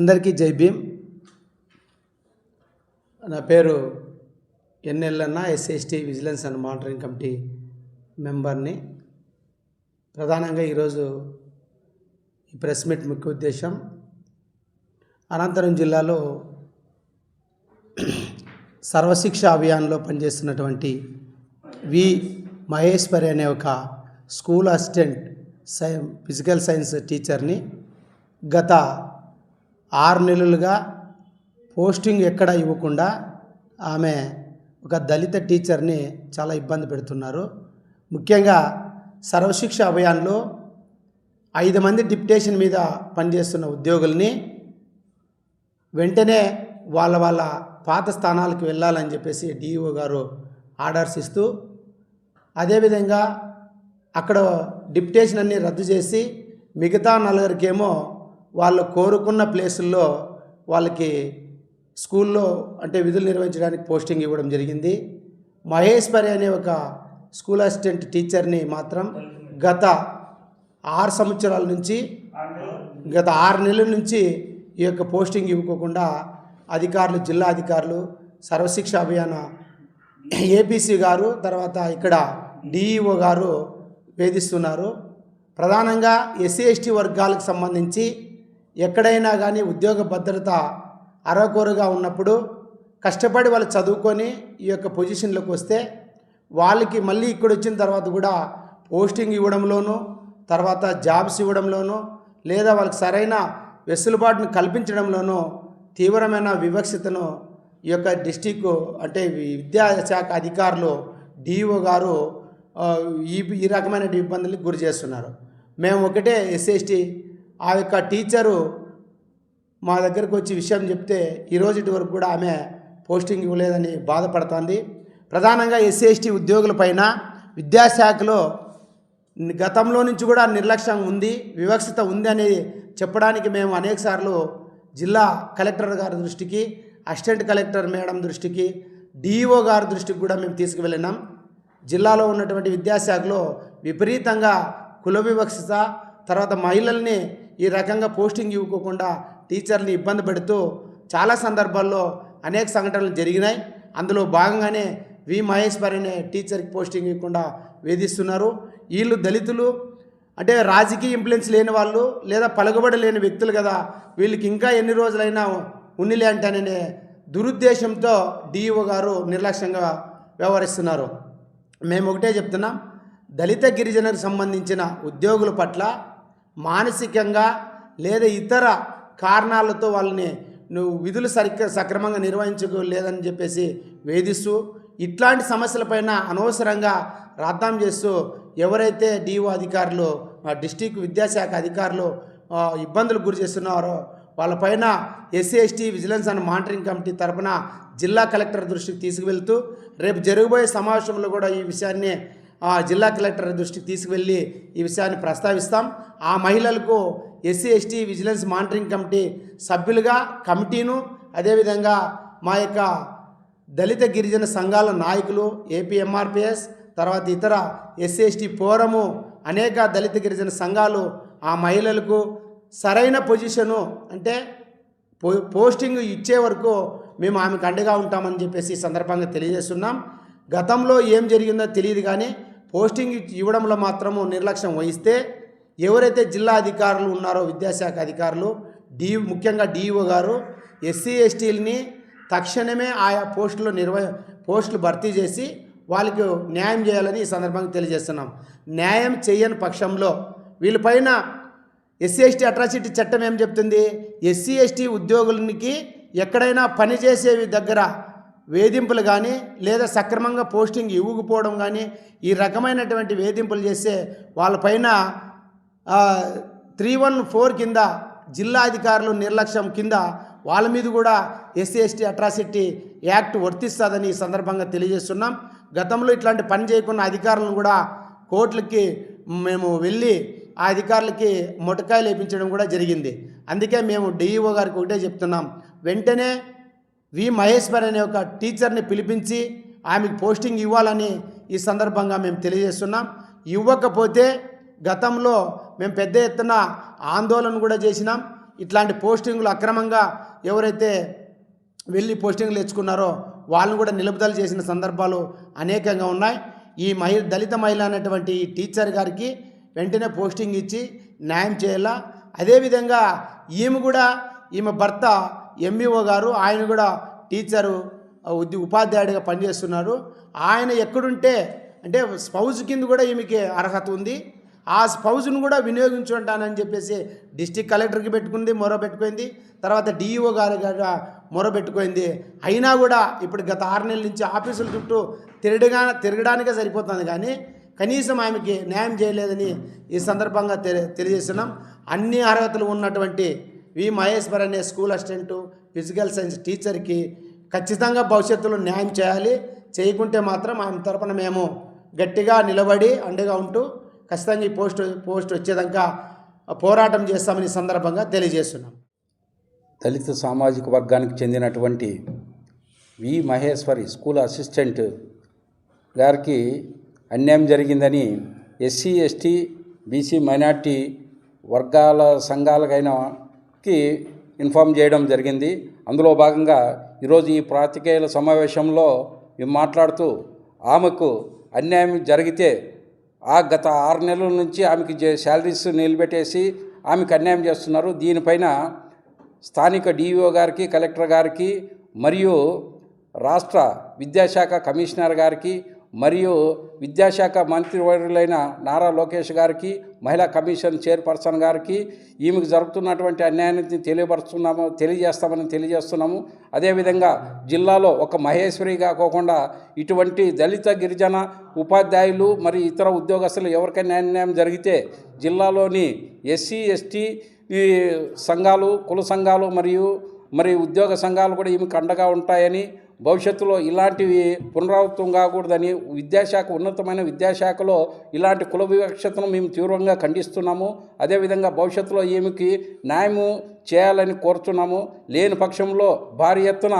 అందరికీ జై భీమ్. నా పేరు ఎన్ఎల్ఎన్న ఎస్ఎస్టీ విజిలెన్స్ అండ్ మానిటరింగ్ కమిటీ మెంబర్ని. ప్రధానంగా ఈరోజు ఈ ప్రెస్ మీట్ ముఖ్య ఉద్దేశం అనంతరం జిల్లాలో సర్వశిక్ష అభియాన్లో పనిచేస్తున్నటువంటి వి మహేశ్వరి అనే ఒక స్కూల్ అసిస్టెంట్ సై ఫిజికల్ సైన్స్ టీచర్ని గత ఆరు నెలలుగా పోస్టింగ్ ఎక్కడ ఇవ్వకుండా ఆమె ఒక దళిత టీచర్ని చాలా ఇబ్బంది పెడుతున్నారు. ముఖ్యంగా సర్వశిక్ష అభియాన్లో ఐదు మంది డిప్యుటేషన్ మీద పనిచేస్తున్న ఉద్యోగుల్ని వెంటనే వాళ్ళ వాళ్ళ పాత స్థానాలకు వెళ్ళాలని చెప్పేసి డిఈఓ గారు ఆర్డర్స్ ఇస్తూ అదేవిధంగా అక్కడ డిప్యుటేషన్ అన్ని రద్దు చేసి మిగతా నలుగురికేమో వాళ్ళు కోరుకున్న ప్లేసుల్లో వాళ్ళకి స్కూల్లో అంటే విధులు నిర్వహించడానికి పోస్టింగ్ ఇవ్వడం జరిగింది. మహేశ్వరి అనే ఒక స్కూల్ అసిస్టెంట్ టీచర్ని మాత్రం గత ఆరు సంవత్సరాల నుంచి గత ఆరు నెలల నుంచి ఈ యొక్క పోస్టింగ్ ఇవ్వకోకుండా అధికారులు జిల్లా అధికారులు సర్వశిక్ష అభియాన ఏపీసీ గారు తర్వాత ఇక్కడ డిఈఓ గారు వేధిస్తున్నారు. ప్రధానంగా ఎస్సీ ఎస్టీ వర్గాలకు సంబంధించి ఎక్కడైనా కానీ ఉద్యోగ భద్రత అరకొరగా ఉన్నప్పుడు కష్టపడి వాళ్ళు చదువుకొని ఈ యొక్క పొజిషన్లోకి వస్తే వాళ్ళకి మళ్ళీ ఇక్కడ వచ్చిన తర్వాత కూడా పోస్టింగ్ ఇవ్వడంలోనూ తర్వాత జాబ్స్ ఇవ్వడంలోనూ లేదా వాళ్ళకి సరైన వెసులుబాటును కల్పించడంలోనూ తీవ్రమైన వివక్షతను ఈ యొక్క డిస్టిక్ అంటే విద్యాశాఖ అధికారులు డిఓ గారు ఈ ఈ రకమైన ఇబ్బందులకు గురి చేస్తున్నారు. మేము ఒకటే ఎస్ఎస్టీ ఆ యొక్క టీచరు మా దగ్గరకు వచ్చి విషయం చెప్తే ఈ రోజు వరకు కూడా ఆమె పోస్టింగ్ ఇవ్వలేదని బాధపడుతోంది. ప్రధానంగా ఎస్సీ ఎస్టీ ఉద్యోగులపైన విద్యాశాఖలో గతంలో నుంచి కూడా నిర్లక్ష్యం ఉంది వివక్షత ఉంది అనేది చెప్పడానికి మేము అనేకసార్లు జిల్లా కలెక్టర్ గారి దృష్టికి అసిస్టెంట్ కలెక్టర్ మేడం దృష్టికి డిఈఓ గారి దృష్టికి కూడా మేము తీసుకువెళ్ళినాం. జిల్లాలో ఉన్నటువంటి విద్యాశాఖలో విపరీతంగా కుల వివక్షత తర్వాత మహిళల్ని ఈ రకంగా పోస్టింగ్ ఇవ్వకోకుండా టీచర్ని ఇబ్బంది పెడుతూ చాలా సందర్భాల్లో అనేక సంఘటనలు జరిగినాయి. అందులో భాగంగానే వి మహేశ్వర్ అనే టీచర్కి పోస్టింగ్ ఇవ్వకుండా వేధిస్తున్నారు. వీళ్ళు దళితులు అంటే రాజకీయ ఇంప్లుయెన్స్ లేని వాళ్ళు లేదా పలుకుబడి లేని వ్యక్తులు కదా వీళ్ళకి ఇంకా ఎన్ని రోజులైనా ఉన్నిలే అంటాననే దురుద్దేశంతో డిఈఓ గారు నిర్లక్ష్యంగా వ్యవహరిస్తున్నారు. మేము ఒకటే చెప్తున్నాం దళిత గిరిజనకు సంబంధించిన ఉద్యోగుల పట్ల మానసికంగా లేదా ఇతర కారణాలతో వాళ్ళని నువ్వు విధులు సరిగ్గా సక్రమంగా నిర్వహించుకోలేదని చెప్పేసి వేధిస్తూ ఇట్లాంటి సమస్యలపైన అనవసరంగా రాద్దాం చేస్తూ ఎవరైతే డిఓ అధికారులు డిస్టిక్ విద్యాశాఖ అధికారులు ఇబ్బందులు గురి చేస్తున్నారో వాళ్ళపైన SC ST vigilance and monitoring committee తరపున జిల్లా కలెక్టర్ దృష్టికి తీసుకువెళ్తూ రేపు జరగబోయే సమావేశంలో కూడా ఈ విషయాన్ని ఆ, జిల్లా కలెక్టర్ దృష్టికి తీసుకువెళ్ళి ఈ విషయాన్ని ప్రస్తావిస్తాం. ఆ మహిళలకు SC ST vigilance monitoring committee సభ్యులుగా కమిటీను అదేవిధంగా మా యొక్క దళిత గిరిజన సంఘాల నాయకులు ఏపీ ఎంఆర్పిఎస్ తర్వాత ఇతర ఎస్సీ ఎస్టీ ఫోరము అనేక దళిత గిరిజన సంఘాలు ఆ మహిళలకు సరైన పొజిషను అంటే పో పోస్టింగ్ ఇచ్చే వరకు మేము ఆమెకు అండగా ఉంటామని చెప్పేసి ఈ సందర్భంగా తెలియజేస్తున్నాం. గతంలో ఏం జరిగిందో తెలియదు కానీ పోస్టింగ్ ఇవ్వడంలో మాత్రము నిర్లక్ష్యం వహిస్తే ఎవరైతే జిల్లా అధికారులు ఉన్నారో విద్యాశాఖ అధికారులు డి ముఖ్యంగా డిఈఓ గారు ఎస్సీ ఎస్టీలని తక్షణమే ఆయా పోస్టులు నిర్వ పోస్టులు భర్తీ చేసి వాళ్ళకి న్యాయం చేయాలని ఈ సందర్భంగా తెలియజేస్తున్నాం. న్యాయం చేయని పక్షంలో వీళ్ళపైన ఎస్సీ ఎస్టీ అట్రాసిటీ చట్టం ఏం చెప్తుంది? ఎస్సీ ఎస్టీ ఉద్యోగులకి ఎక్కడైనా పనిచేసేవి దగ్గర వేధింపులు కానీ లేదా సక్రమంగా పోస్టింగ్ ఇవ్వకపోవడం కానీ ఈ రకమైనటువంటి వేధింపులు చేస్తే వాళ్ళపైన త్రీ వన్ ఫోర్ కింద జిల్లా అధికారులు నిర్లక్ష్యం కింద వాళ్ళ మీద కూడా ఎస్సీ ఎస్టీ అట్రాసిటీ యాక్ట్ వర్తిస్తుందని ఈ సందర్భంగా తెలియజేస్తున్నాం. గతంలో ఇట్లాంటి పని చేయకున్న అధికారులను కూడా కోర్టులకి మేము వెళ్ళి ఆ అధికారులకి మొటకాయలు వేయించడం కూడా జరిగింది. అందుకే మేము డిఈఓ గారికి ఒకటే చెప్తున్నాం. వెంటనే వి మహేశ్వర్ అనే ఒక టీచర్ని పిలిపించి ఆమెకు పోస్టింగ్ ఇవ్వాలని ఈ సందర్భంగా మేము తెలియజేస్తున్నాం. ఇవ్వకపోతే గతంలో మేము పెద్ద ఎత్తున ఆందోళన కూడా చేసినాం. ఇట్లాంటి పోస్టింగ్లు అక్రమంగా ఎవరైతే వెళ్ళి పోస్టింగ్లు తెచ్చుకున్నారో వాళ్ళని కూడా నిలుపుదల చేసిన సందర్భాలు అనేకంగా ఉన్నాయి. ఈ మహి దళిత మహిళ అనేటువంటి ఈ టీచర్ గారికి వెంటనే పోస్టింగ్ ఇచ్చి న్యాయం చేయాలా? అదేవిధంగా ఈమె కూడా ఈమె భర్త ఎంఈఓ గారు ఆయన కూడా టీచరు ఉద్య ఉపాధ్యాయుడిగా పనిచేస్తున్నారు. ఆయన ఎక్కడుంటే అంటే స్పౌజ్ కింద కూడా ఈమెకి అర్హత ఉంది. ఆ స్పౌజ్ను కూడా వినియోగించుకుంటానని చెప్పేసి డిస్టిక్ కలెక్టర్కి పెట్టుకుంది మొర పెట్టుకుంది. తర్వాత డిఈఓ గారు కూడా మొర పెట్టుకుంది. అయినా కూడా ఇప్పుడు గత ఆరు నెలల నుంచి ఆఫీసుల చుట్టూ తిరగగా తిరగడానికే సరిపోతుంది కానీ కనీసం ఆమెకి న్యాయం చేయలేదని ఈ సందర్భంగా తెలి తెలియజేస్తున్నాం. అన్ని అర్హతలు ఉన్నటువంటి వి మహేశ్వర్ అనే స్కూల్ అసిస్టెంటు ఫిజికల్ సైన్స్ టీచర్కి ఖచ్చితంగా భవిష్యత్తులో న్యాయం చేయాలి. చేయకుంటే మాత్రం ఆయన తరపున మేము గట్టిగా నిలబడి అండగా ఉంటూ ఖచ్చితంగా ఈ పోస్ట్ పోస్ట్ వచ్చేదాకా పోరాటం చేస్తామని సందర్భంగా తెలియజేస్తున్నాం. దళిత సామాజిక వర్గానికి చెందినటువంటి వి. మహేశ్వరి స్కూల్ అసిస్టెంట్ గారికి అన్యాయం జరిగిందని ఎస్సీ ఎస్టీ బీసీ మైనార్టీ వర్గాల సంఘాలకైనకి ఇన్ఫామ్ చేయడం జరిగింది. అందులో భాగంగా ఈరోజు ఈ ప్రాతికేయుల సమావేశంలో మాట్లాడుతూ ఆమెకు అన్యాయం జరిగితే ఆ గత ఆరు నెలల నుంచి ఆమెకి శాలరీస్ నిలబెట్టేసి ఆమెకు అన్యాయం చేస్తున్నారు. దీనిపైన స్థానిక డిఈఓ గారికి కలెక్టర్ గారికి మరియు రాష్ట్ర విద్యాశాఖ కమిషనర్ గారికి మరియు విద్యాశాఖ మంత్రివర్యులైన నారా లోకేష్ గారికి మహిళా కమిషన్ చైర్పర్సన్ గారికి ఈమెకు జరుగుతున్నటువంటి అన్యాయాన్ని తెలియపరుస్తున్నాము తెలియజేస్తామని తెలియజేస్తున్నాము. అదేవిధంగా జిల్లాలో ఒక మహేశ్వరి కాకుండా ఇటువంటి దళిత గిరిజన ఉపాధ్యాయులు మరి ఇతర ఉద్యోగస్తులు ఎవరికైనా అన్యాయం జరిగితే జిల్లాలోని ఎస్సీ ఎస్టీ ఈ సంఘాలు కుల సంఘాలు మరియు మరి ఉద్యోగ సంఘాలు కూడా ఈమెకు అండగా ఉంటాయని భవిష్యత్తులో ఇలాంటివి పునరావృతం కాకూడదని విద్యాశాఖ ఉన్నతమైన విద్యాశాఖలో ఇలాంటి కుల వివక్షతను మేము తీవ్రంగా ఖండిస్తున్నాము. అదేవిధంగా భవిష్యత్తులో ఈమెకి న్యాయము చేయాలని కోరుతున్నాము. లేని పక్షంలో భారీ ఎత్తున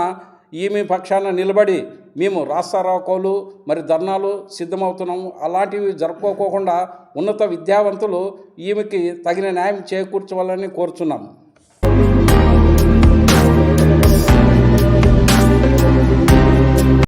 ఈమె పక్షాన నిలబడి మేము రాస్తారోకోలు మరి ధర్నాలు సిద్ధమవుతున్నాము. అలాంటివి జరుపుకోకుండా ఉన్నత విద్యావంతులు ఈమెకి తగిన న్యాయం చేకూర్చవాలని కోరుచున్నాము